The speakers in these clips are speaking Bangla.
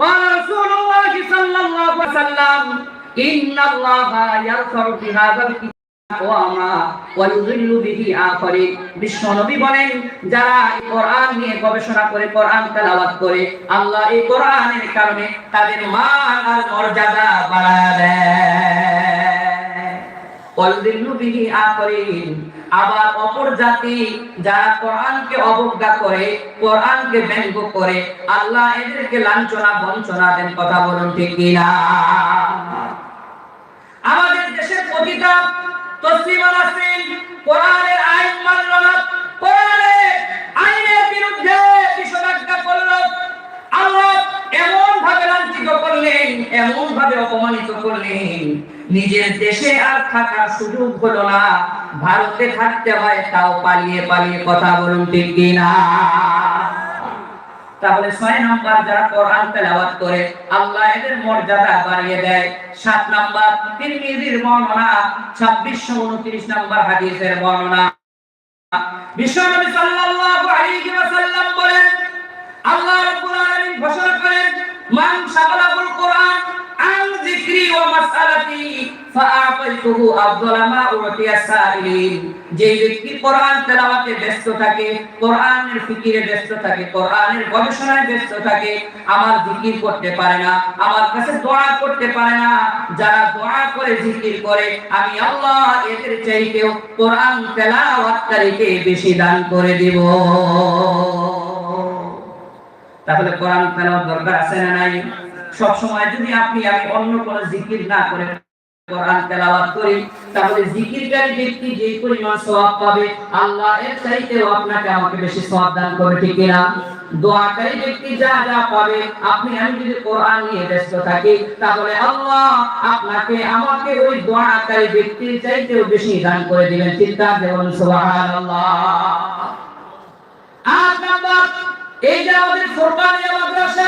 قال رسول الله صلى الله عليه وسلم إن الله يرفع بهذا الكتاب أقواما ويذل به آخرين বিশ্ব নবী বলেন যারা এই কোরআন নিয়ে গবেষণা করে কোরআন তেলাওয়াত করে আল্লাহ এই কোরআনের কারণে তাদের মান আর মর্যাদা বাড়ায় দেয় ওয়ায়ুযিল্লু বিহি আখরিন আবার অপর জাতি যারা কোরআনকে অবজ্ঞা করে, কোরআনকে ব্যঙ্গ করে, আল্লাহ এদেরকে লাঞ্ছনা, বঞ্চনা দেন, কথা বলুন ঠিক কিনা? আমাদের দেশের প্রতিটা তসলিম আলাসিন কোরআনের আইন মানল না। কোরআনের আইনের বিরুদ্ধে নিষেধাজ্ঞা করল। আল্লাহ এমন ভাবে লাঞ্ছিত করলেন, এমন ভাবে অপমানিত করলেন। নিজের দেশে আর থাকার সুযোগ হলো না। ভারতে থাকতে হয়, তাও পালিয়ে পালিয়ে কথা বলুন ঠিক কিনা? তাহলে ছয় নম্বর যারা কোরআন তেলাওয়াত করে, আল্লাহ এদের মর্যাদা বাড়িয়ে দেয়। সাত নম্বর, তিরমিজির বর্ণনা, ছাব্বিশশো উনত্রিশ নম্বর হাদিসের বর্ণনা। বিশ্বনবী সাল্লাল্লাহু আলাইহি ওয়াসাল্লাম বলেন, আল্লাহ রাব্বুল আলামিন ঘোষণা করেন, মান শাগালাহুল ফাআতাইতুহু আফদালা মা উতিয়া সাইলিন। ব্যক্তি কোরআন তেলাওয়াতে ব্যস্ত থাকে, কোরআনের ফিকিরে ব্যস্ত থাকে, কোরআনের গবেষণায় ব্যস্ত থাকে, আমার জিকির করতে পারে না, আমার কাছে দোয়া করতে পারে না। যারা দোয়া করে, জিকির করে, আমি আল্লাহ এদের চাইতেও কোরআন তেলাওয়াতকারীকে বেশি দান করে দেব। তাহলে কোরআন তেলাওয়াত দরকার আছে না নাই? সব সময় যদি আপনি আমি অন্য কোন জিকির না করে কোরআন তেলাওয়াত করি, তাহলে জিকিরকারী ব্যক্তি যে পরিমাণ সওয়াব পাবে, আল্লাহ এর চাইতেও আপনাকে আমাকে বেশি সওয়াব দান করবে, ঠিক কিনা? দোয়াকারী ব্যক্তি যা যা পাবে, আপনি আমি যদি কোরআন নিয়ে ব্যস্ত থাকি, তাহলে আল্লাহ আপনাকে আমাকে ওই দোয়াকারী ব্যক্তির চাইতেও বেশি দান করে দিবেন চিন্তা দেবেন সুবহানাল্লাহ। আট নাম্বার, এই যে আমাদের ফুরকানিয়া মাদ্রাসা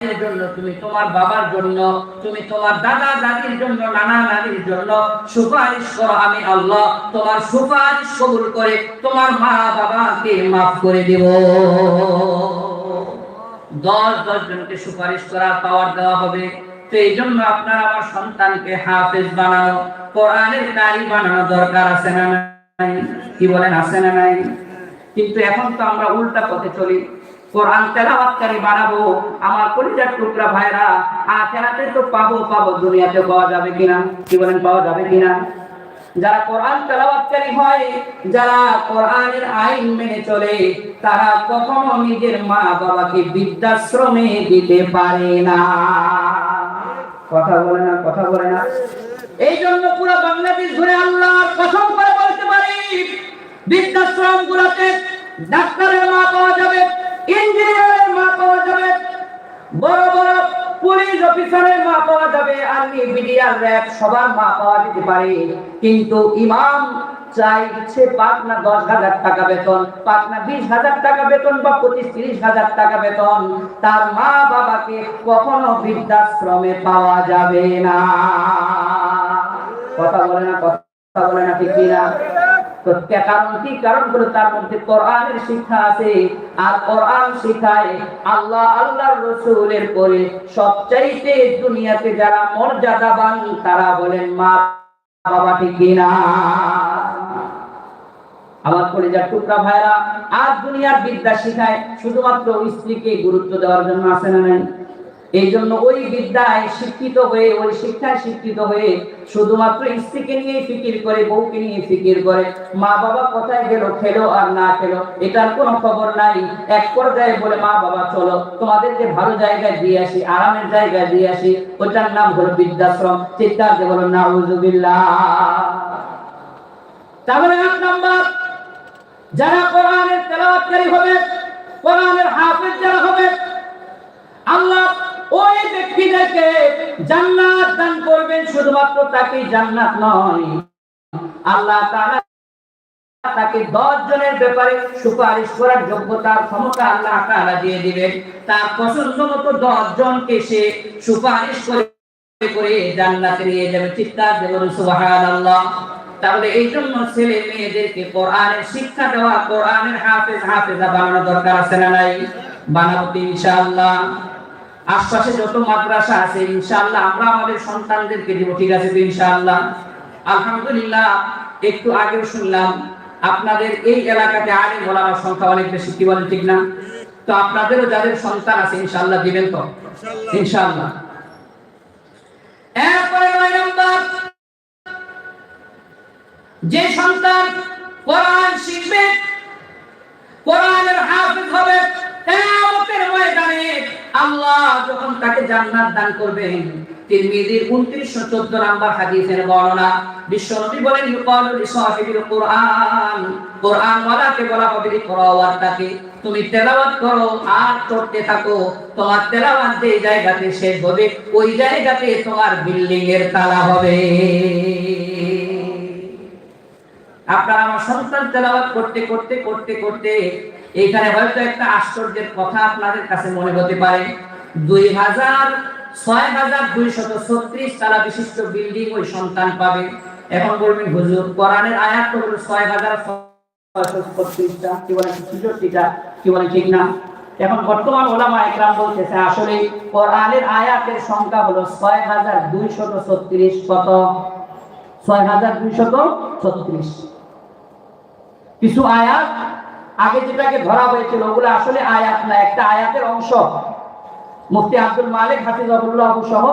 জন্য, তুমি তোমার বাবার জন্য, তুমি তোমার দাদা দাদির জন্য, নানা নানির জন্য সুপারিশ করো আমি আল্লাহ। তোমার সুপারিশ কবুল করে তোমার মা বাবাকে মাফ করে দেব। দশ দশ জনকে সুপারিশ পাওয়ার দেওয়া হবে। তো এই জন্য আপনার আমার সন্তানকে হাফেজ বানানো, কোরআনের কারি বানানো দরকার আছে না নাই? কি বলেন, আছে না নাই? কিন্তু এখন তো আমরা উল্টা পথে চলি। কোরআন তেলাওয়াতকারী বানাবো। আমার কলিজার টুকরা ভাইরা আখেরাতে তো পাবো পাবো, দুনিয়াতে পাওয়া যাবে কিনা? কি বলেন, পাওয়া যাবে কিনা? যারা কোরআন তেলাওয়াতকারী হয়, যারা কোরআনের আইন মেনে চলে, তারা কখনো নিজের মা বাবাকে বৃদ্ধাশ্রমে দিতে পারে না। কথা বলে না, কথা বলে না। এই জন্য পুরো বাংলাদেশ ঘুরে আল্লাহর কসম করে বলতে পারি বৃদ্ধাশ্রম গুলোতে ডাক্তারের মা পাওয়া যাবে ইঞ্জিনিয়ারের মা পাওয়া যাবে, বড় বড় পুলিশ অফিসারের মা পাওয়া যাবে আর্মি সবার মা পাওয়া যেতে পারে। কিন্তু ইমাম চাই ইচ্ছে পাক না দশ হাজার টাকা বেতন পাক না বিশ হাজার টাকা বেতন বা পঁচিশ তিরিশ হাজার টাকা বেতন। তার মা বাবাকে কখনো বৃদ্ধাশ্রমে পাওয়া যাবে না। কথা বলে না, কথা বলে না, ঠিক কে সবচাইতে দুনিয়াতে যারা মর্যাদাবান তারা বলেন, মা বাবা ঠিক কিনা আমার টুকরা ভাইরা আর দুনিয়ার বিদ্যা শিখায় শুধুমাত্র স্ত্রীকে গুরুত্ব দেওয়ার জন্য আসে না নাই? এই জন্য ওই বিদ্যায় শিক্ষিত হয়ে, ওই শিক্ষায় শিক্ষিত হয়ে শুধুমাত্র স্ত্রীকে নিয়ে ফিকির করে, বউকে নিয়ে ফিকির করে মা বাবা কোথায় গেল, খেলো আর না খেলো, এটার কোনো খবর নাই। এক পর্যায়ে বলে মা বাবা চলো তোমাদেরকে ভালো জায়গায় দিয়ে আসি, আরামের জায়গায় দিয়ে আসি ওটার নাম হলো বৃদ্ধাশ্রম। দিয়ে বলো নাউজুবিল্লাহ। তাহলে এক নাম্বার, যারা কোরআনের তেলাওয়াতকারী হবে, কোরআনের হাফেজ যারা হবে, আল্লাহ ওই ব্যক্তিদেরকে জান্নাত দান করবেন শুধুমাত্র তাকে জান্নাত নয়। আল্লাহ তাআলা তাকে দশ জনের ব্যাপারে সুপারিশ করার যোগ্যতা, ক্ষমতা আল্লাহ তাআলা দিয়ে দিবেন। তার পছন্দ মতো দশ জনকে সে সুপারিশ করে করে জান্নাতে নিয়ে যাবে। চিৎকার দেবেন সুবহানাল্লাহ। তাহলে এই জন্য ছেলে মেয়েদেরকে কোরআনের শিক্ষা দেওয়া, কোরআনের হাফেজ, হাফেজা বানানো দরকার আছে না নাই? বানাবো ইনশাআল্লাহ। আশপাশে যত মাদ্রাসা আছে, ইনশাআল্লাহ আমরা আমাদের সন্তানদেরকে দিব, ঠিক আছে তো ইনশাআল্লাহ? আলহামদুলিল্লাহ, একটু আগেও শুনলাম, আপনাদের এই এলাকাতে আগে বলার সংখ্যা অনেক বেশি, কি বলেন ঠিক না? তো আপনাদেরও যাদের সন্তান আছে, ইনশাআল্লাহ দিবেন তো? ইনশাআল্লাহ। এরপরে নয় নম্বর যে সন্তান কোরআন শিখবে কোরআনের হাফিজ হবে কিয়ামতের ময়দানে আল্লাহ যখন তাকে জান্নাত দান করবেন, তিরমিজির 2914 নাম্বার হাদিসের বর্ণনা, বিশ্বনবী বলেন কোরআন। কোরআন ওয়ালাকে বলা হবে তুমি তেলাওয়াত করো, আর পড়তে থাকো। তোমার তেলাওয়াত যে জায়গাতে শেষ হবে, ওই জায়গাতে তোমার বিল্ডিং এর তালা হবে। আপনারা আমার সন্তান তেলাওয়াত করতে করতে করতে করতে এখানে হয়তো একটা আশ্চর্যের কথা আপনাদের কাছে মনে হতে পারে। দুই হাজার, ছয় হাজার দুইশত ছত্রিশ তালা বিশিষ্ট বিল্ডিং ওই সন্তান পাবে। এখন বলবেন, হুজুর, কোরআনের আয়াত তো ছয় হাজার ছত্রিশটা। কি বলেন ছেষট্টিটা কি বলেন ঠিক না? এখন বর্তমান ওলামা একরাম বলতেছে, আসলে কোরআনের আয়াতের সংখ্যা হলো ছয় হাজার দুইশত ছত্রিশ কত ছয় হাজার দুইশত ছত্রিশ। কিছু আয়াত আগে যেটাকে ধরা হয়েছিল, ওগুলো আসলে আয়াত না, একটা আয়াতের অংশ। মুফতি আব্দুল মালিক সহ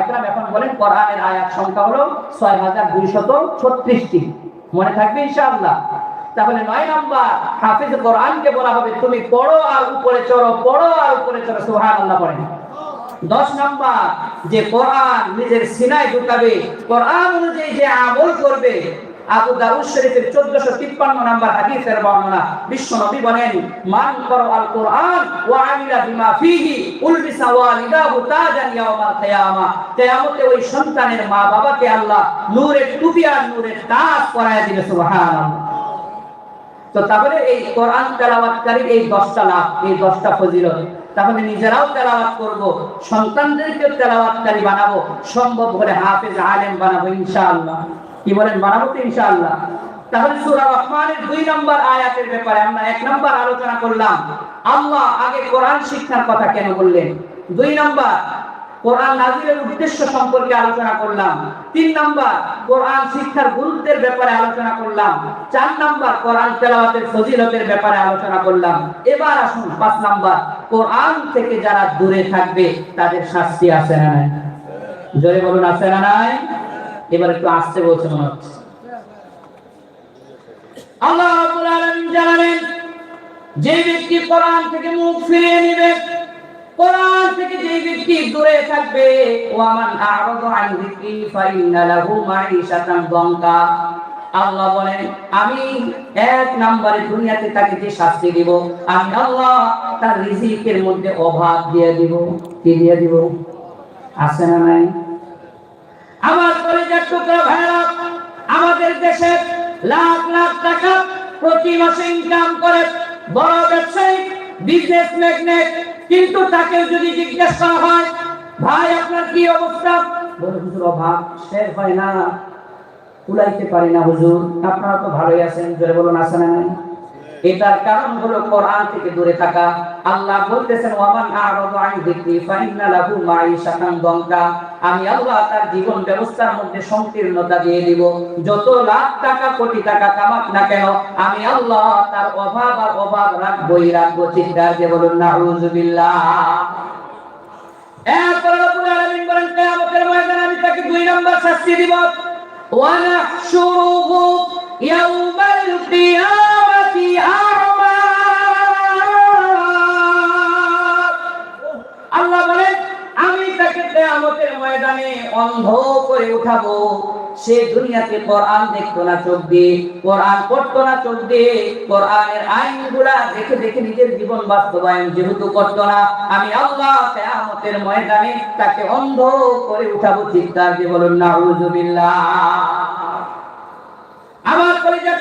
একরাম এখন বলেন, কোরআনের আয়াত সংখ্যা হলো ছয় হাজার দুইশত ছত্রিশটি। মনে থাকবে ইনশাআল্লাহ। তাহলে নয় নাম্বার, হাফিজ কোরআনকে বলা হবে, তুমি পড়ো আর উপরে চড়ো, পড়ো আর উপরে চড়ো পড়েন দশ নাম্বার, যে কোরআন নিজের সিনায় ঢুকাবে, কোরআন অনুযায়ী যে আমল করবে আবু দাউদ শরীফের 1453 নাম্বার হাদিসের বর্ণনা। বিশ্ব নবী বলেন, মান করো আল কোরআন ওয়া আমিলা বিমা ফিহি, উলবিসা ওয়ালিদাহু তাজান ইয়াউমাল কিয়ামা। কিয়ামতে ওই সন্তানের মা বাবাকে আল্লাহ নূরের টুপি আর নূরের তাজ পরায় দিবে, সুবহানাল্লাহ। তো তাহলে এই কোরআন তেলাওয়াতকারী এই দশটা লাভ, এই দশটা ফজিলত। তাহলে নিজেরাও তেলাওয়াত করব সন্তানদেরকে তেলাওয়াতকারী বানাবো, সম্ভব হলে হাফেজ আলেম বানাবো, ইনশাআল্লাহ। কি বলেন বানাবো তো ইনশাআল্লাহ। তাহলে সূরা রহমানের দুই নম্বর আয়াতের ব্যাপারে আমরা এক নম্বর আলোচনা করলাম। আল্লাহ আগে কোরআন শিক্ষার কথা কেন বললেন? দুই নম্বর, কোরআন উদ্দেশ্য সম্পর্কে আলোচনা করলাম। তিন কোরআন শিক্ষার গুরুত্বের ব্যাপারে আলোচনা করলাম। চার নাম্বার, কোরআন তেলাওয়াতের ফজিলতের ব্যাপারে আলোচনা করলাম। এবার আসুন পাঁচ নাম্বার, কোরআন থেকে যারা দূরে থাকবে তাদের শাস্তি আছে না নাই? জোরে বলুন, আছে না নাই? এবার একটু আসতে বলছে মনে হচ্ছে। আল্লাহ যে ব্যক্তি কোরআন থেকে মুখ ফিরিয়ে কোরআন থেকে যে ব্যক্তি দূরে থাকবে দঙ্কা আল্লাহ বলেন, আমি এক নম্বরে দুনিয়াতে তাকে যে শাস্তি দিব, আমি আল্লাহ তার রিজিকের মধ্যে অভাব দিয়ে দিব। কি দিয়ে দিব? আছে না নাই? আমার কলেজের টুকরা ভাইরা, আমাদের দেশে লাখ লাখ টাকা প্রতি মাসে ইনকাম করে। বড় ব্যবসায়ী বিজনেস ম্যাগনেট কিন্তু তাকে যদি জিজ্ঞেস করা হয়, ভাই, আপনার কি অবস্থা? বলে, হুজুর, অভাব। শেষ হয় না। কুলাইতে পারি না, হুজুর। আপনারা তো ভালোই আছেন। জোরে বলুন, আছে না এটার কারণ হলো কোরআন থেকে দূরে থাকা। আল্লাহ বলতেছেন, ওয়ামান আরাদু আন যিকরি ফাইন্না লাহু মাঈশাতান দঙ্গা আমি আল্লাহ তার জীবন ব্যবস্থার মধ্যে সংকীর্ণতা দিয়ে দিব। যত লাখ টাকা, কোটি টাকা কামাক না কেন, আমি আল্লাহ তার অভাব আর অভাব রাখবই রাখব, চিৎকার দিয়ে বলুন, নাউযু বিল্লাহ। এরপর রব্বুল আলামিন বলেন, কিয়ামতের ময়দানে আমি তাকে দুই নাম্বার শাস্তি দিব। ওয়া ইয়াউমাল কিয়ামা। আমি অন্ধ করে উঠাবো। সে দুনিয়াতে কোরআন দেখতো না চোখ দিয়ে, কোরআন পড়তো না চোখ দিয়ে, কোরআনের আইনগুলা দেখে দেখে নিজের জীবন বাস্তবায়ন যেহেতু করতো না, আমি আল্লাহ কিয়ামতের ময়দানে তাকে অন্ধ করে উঠাবো চিৎকার দিয়ে বলুন, নাউজুবিল্লাহ। আমার কলিজার